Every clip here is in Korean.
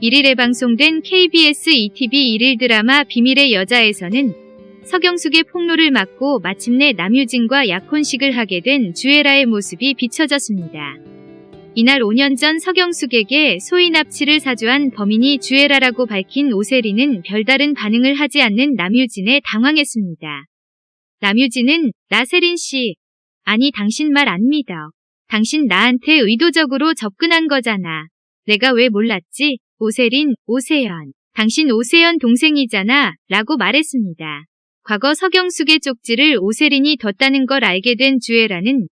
1일에 방송된 KBS ETV 1일 드라마 비밀의 여자에서는 서경숙의 폭로를 막고 마침내 남유진과 약혼식을 하게 된 주애라의 모습이 비춰졌습니다. 이날 5년 전 서경숙에게 소위 납치를 사주한 범인이 주애라라고 밝힌 오세리는 별다른 반응을 하지 않는 남유진에 당황했습니다. 남유진은 나세린 씨, 아니 당신 말 안 믿어. 당신 나한테 의도적으로 접근한 거잖아. 내가 왜 몰랐지? 오세린, 오세연. 당신 오세연 동생이잖아. 라고 말했습니다. 과거 서경숙의 쪽지를 오세린이 뒀다는 걸 알게 된 주애라는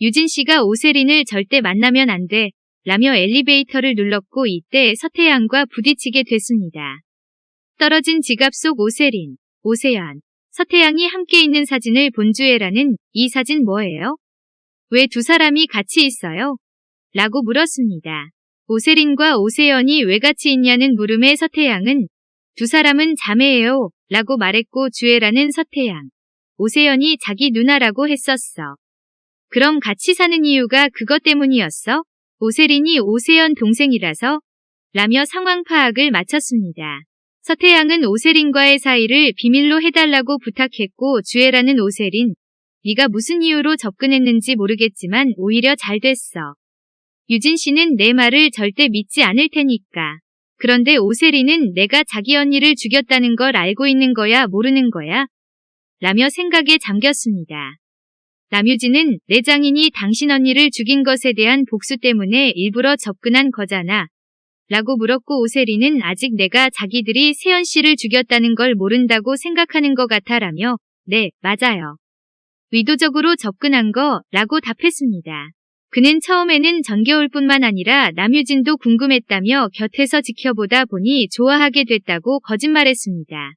유진 씨가 오세린을 절대 만나면 안 돼. 라며 엘리베이터를 눌렀고 이때 서태양과 부딪히게 됐습니다. 떨어진 지갑 속 오세린, 오세연, 서태양이 함께 있는 사진을 본 주애라는 이 사진 뭐예요? 왜 두 사람이 같이 있어요? 라고 물었습니다. 오세린과 오세연이 왜 같이 있냐는 물음에 서태양은 두 사람은 자매예요. 라고 말했고 주애라는 서태양. 오세연이 자기 누나라고 했었어. 그럼 같이 사는 이유가 그것 때문이었어? 오세린이 오세연 동생이라서? 라며 상황 파악을 마쳤습니다. 서태양은 오세린과의 사이를 비밀로 해달라고 부탁했고 주애라는 오세린. 네가 무슨 이유로 접근했는지 모르겠지만 오히려 잘 됐어. 유진 씨는 내 말을 절대 믿지 않을 테니까. 그런데 오세리는 내가 자기 언니를 죽였다는 걸 알고 있는 거야 모르는 거야? 라며 생각에 잠겼습니다. 남유진은 내 장인이 당신 언니를 죽인 것에 대한 복수 때문에 일부러 접근한 거잖아. 라고 물었고 오세리는 아직 내가 자기들이 세연 씨를 죽였다는 걸 모른다고 생각하는 것 같아라며 네, 맞아요. 의도적으로 접근한 거 라고 답했습니다. 그는 처음에는 정겨울뿐만 아니라 남유진도 궁금했다며 곁에서 지켜보다 보니 좋아하게 됐다고 거짓말했습니다.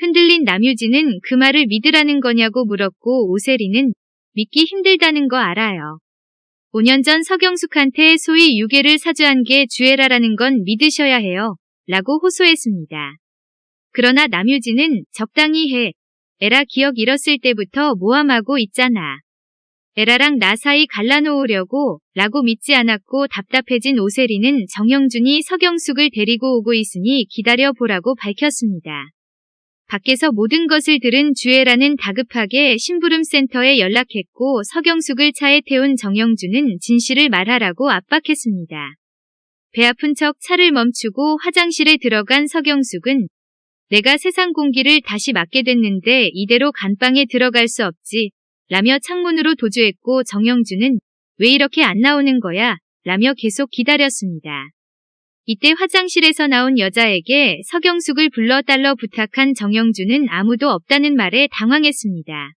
흔들린 남유진은 그 말을 믿으라는 거냐고 물었고 오세리는 믿기 힘들다는 거 알아요. 5년 전 서경숙한테 소위 유괴를 사주한 게 주애라라는 건 믿으셔야 해요. 라고 호소했습니다. 그러나 남유진은 적당히 해. 에라 기억 잃었을 때부터 모함하고 있잖아. 에라랑 나 사이 갈라놓으려고 라고 믿지 않았고 답답해진 오세리는 정영준이 서경숙을 데리고 오고 있으니 기다려보라고 밝혔습니다. 밖에서 모든 것을 들은 주애라는 다급하게 심부름센터에 연락했고 서경숙을 차에 태운 정영준은 진실을 말하라고 압박했습니다. 배 아픈 척 차를 멈추고 화장실에 들어간 서경숙은 내가 세상 공기를 다시 맞게 됐는데 이대로 간방에 들어갈 수 없지. 라며 창문으로 도주했고 정영준은 왜 이렇게 안 나오는 거야? 라며 계속 기다렸습니다. 이때 화장실에서 나온 여자에게 서경숙을 불러달러 부탁한 정영준은 아무도 없다는 말에 당황했습니다.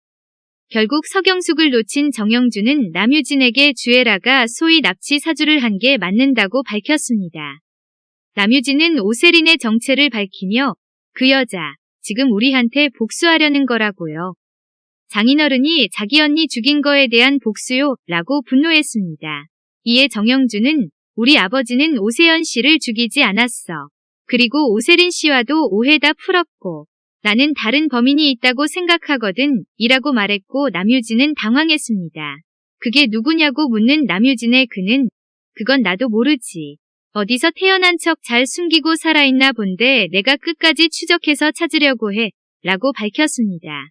결국 서경숙을 놓친 정영준은 남유진에게 주애라가 소위 납치 사주를 한 게 맞는다고 밝혔습니다. 남유진은 오세린의 정체를 밝히며 그 여자, 지금 우리한테 복수하려는 거라고요. 장인어른이 자기 언니 죽인 거에 대한 복수요 라고 분노했습니다. 이에 정영준은 우리 아버지는 오세연 씨를 죽이지 않았어. 그리고 오세린 씨와도 오해 다 풀었고 나는 다른 범인이 있다고 생각하거든 이라고 말했고 남유진은 당황했습니다. 그게 누구냐고 묻는 남유진의 그는 그건 나도 모르지. 어디서 태어난 척 잘 숨기고 살아있나 본데 내가 끝까지 추적해서 찾으려고 해 라고 밝혔습니다.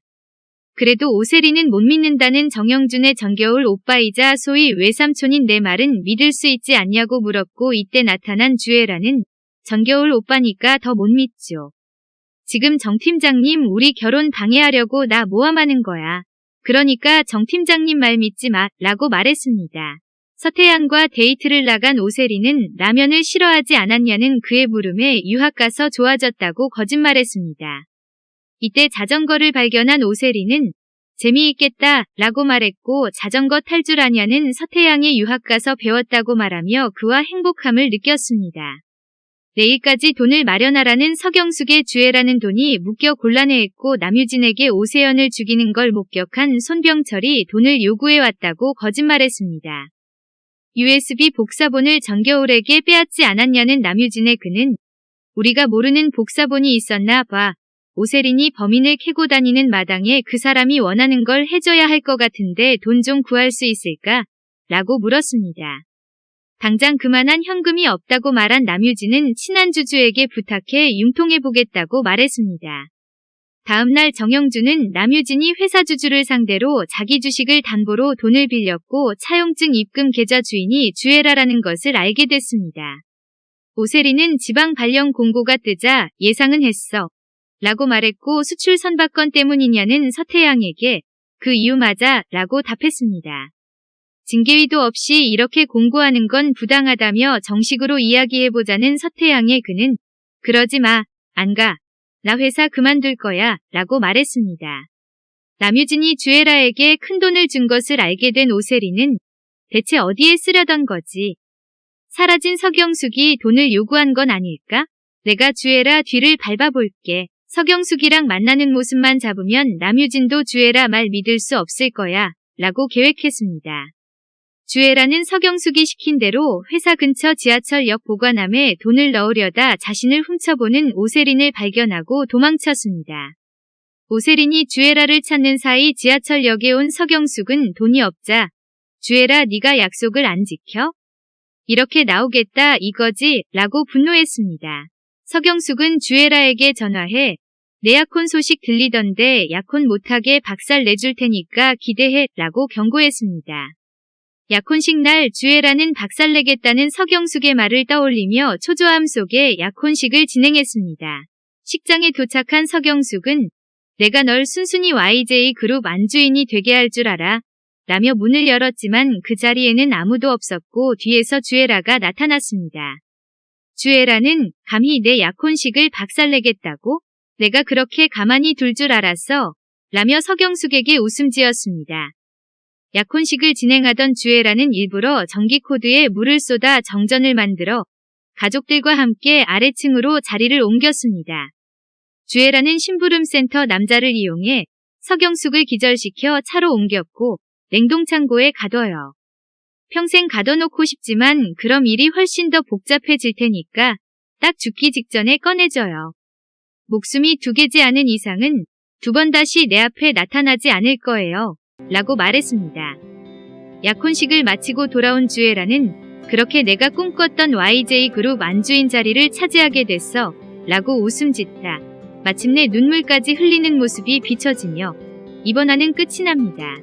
그래도 오세리는 못 믿는다는 정영준의 정겨울 오빠이자 소위 외삼촌인 내 말은 믿을 수 있지 않냐고 물었고 이때 나타난 주애라는 정겨울 오빠니까 더 못 믿죠. 지금 정 팀장님 우리 결혼 방해하려고 나 모함하는 거야. 그러니까 정 팀장님 말 믿지 마 라고 말했습니다. 서태양과 데이트를 나간 오세리는 라면을 싫어하지 않았냐는 그의 물음에 유학 가서 좋아졌다고 거짓말했습니다. 이때 자전거를 발견한 오세리는 재미있겠다 라고 말했고 자전거 탈 줄 아냐는 서태양의 유학 가서 배웠다고 말하며 그와 행복함을 느꼈습니다. 내일까지 돈을 마련하라는 서경숙의 주애라는 돈이 묶여 곤란해했고 남유진에게 오세연을 죽이는 걸 목격한 손병철이 돈을 요구해왔다고 거짓말했습니다. USB 복사본을 정겨울에게 빼앗지 않았냐는 남유진의 그는 우리가 모르는 복사본이 있었나 봐. 오세린이 범인을 캐고 다니는 마당에 그 사람이 원하는 걸 해줘야 할 것 같은데 돈 좀 구할 수 있을까? 라고 물었습니다. 당장 그만한 현금이 없다고 말한 남유진은 친한 주주에게 부탁해 융통해보겠다고 말했습니다. 다음날 정영준은 남유진이 회사 주주를 상대로 자기 주식을 담보로 돈을 빌렸고 차용증 입금 계좌 주인이 주애라라는 것을 알게 됐습니다. 오세리는 지방 발령 공고가 뜨자 예상은 했어. 라고 말했고 수출 선박건 때문이냐는 서태양에게 그 이유 맞아 라고 답했습니다. 징계위도 없이 이렇게 공고하는 건 부당하다며 정식으로 이야기해보자는 서태양의 그는 그러지 마, 안 가. 나 회사 그만둘 거야 라고 말했습니다. 남유진이 주애라에게 큰 돈을 준 것을 알게 된 오세리는 대체 어디에 쓰려던 거지? 사라진 서경숙이 돈을 요구한 건 아닐까? 내가 주애라 뒤를 밟아볼게. 서경숙이랑 만나는 모습만 잡으면 남유진도 주애라 말 믿을 수 없을 거야. 라고 계획했습니다. 주애라는 서경숙이 시킨 대로 회사 근처 지하철역 보관함에 돈을 넣으려다 자신을 훔쳐보는 오세린을 발견하고 도망쳤습니다. 오세린이 주애라를 찾는 사이 지하철역에 온 서경숙은 돈이 없자 주애라 네가 약속을 안 지켜? 이렇게 나오겠다 이거지 라고 분노했습니다. 서경숙은 주애라에게 전화해 내 약혼 소식 들리던데 약혼 못하게 박살 내줄 테니까 기대해 라고 경고했습니다. 약혼식 날 주애라는 박살내겠다는 서경숙의 말을 떠올리며 초조함 속에 약혼식을 진행했습니다. 식장에 도착한 서경숙은 내가 널 순순히 YJ 그룹 안주인이 되게 할 줄 알아. 라며 문을 열었지만 그 자리에는 아무도 없었고 뒤에서 주애라가 나타났습니다. 주애라는 감히 내 약혼식을 박살내겠다고? 내가 그렇게 가만히 둘 줄 알았어. 라며 서경숙에게 웃음 지었습니다. 약혼식을 진행하던 주애라는 일부러 전기 코드에 물을 쏟아 정전을 만들어 가족들과 함께 아래층으로 자리를 옮겼습니다. 주애라는 심부름센터 남자를 이용해 서경숙을 기절시켜 차로 옮겼고 냉동창고에 가둬요. 평생 가둬놓고 싶지만 그럼 일이 훨씬 더 복잡해질 테니까 딱 죽기 직전에 꺼내줘요. 목숨이 두 개지 않은 이상은 두 번 다시 내 앞에 나타나지 않을 거예요. 라고 말했습니다. 약혼식을 마치고 돌아온 주애라는 그렇게 내가 꿈꿨던 YJ 그룹 안주인 자리를 차지하게 됐어. 라고 웃음 짓다. 마침내 눈물까지 흘리는 모습이 비춰지며 이번 화는 끝이 납니다.